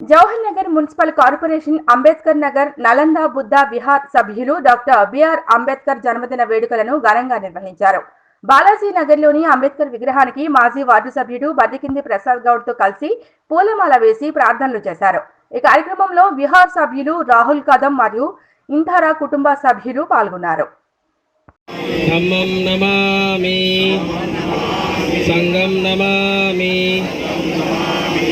Jawahar Nagar municipal corporation Ambedkar Nagar Nalanda Buddha Vihar సభ్యులు doctor BR Ambedkar జన్మదిన వేడుకలను ఘనంగా నిర్వహించారు. బాలాజీ నగర్లోని అంబేద్కర్ విగ్రహానికి మాజీ వార్డు సభ్యుడు బర్రికింది ప్రసాద్ గౌడ్తో కలిసి పూలమాల వేసి ప్రార్థనలు చేశారు. ఈ కార్యక్రమంలో విహార్ సభ్యులు రాహుల్ కదం మరియు ఇంధారా కుటుంబ సభ్యులు పాల్గొన్నారు. సంగం నమామి.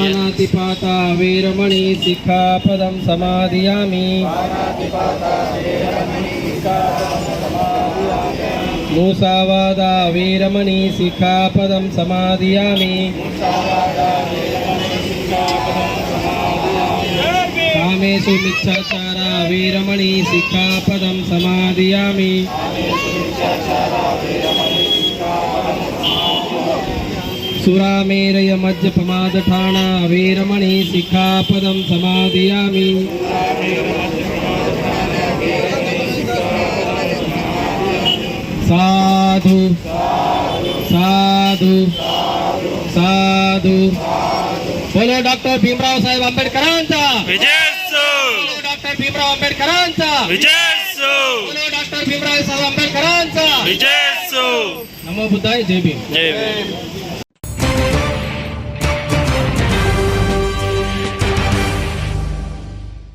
पानातिपाता वीरमणि शिखापदं समादयामि मूसावादा वीरमणि शिखापदं समादयामि कामेषु मिच्छाचारा वीरमणि शिखापदं समादयामि सुरामेरय मज्जपमादठाणा वीरमणि शिखापदं समादयामि। साधु साधु साधु। बोलो डॉक्टर भीमराव साहेब आंबेडकरांचा। डॉक्टर भीमराव आंबेडकरांचा। बोलो डॉक्टर भीमराव साहेब आंबेडकरांचा। नमो बुद्धाय जय भीम। जय भीम।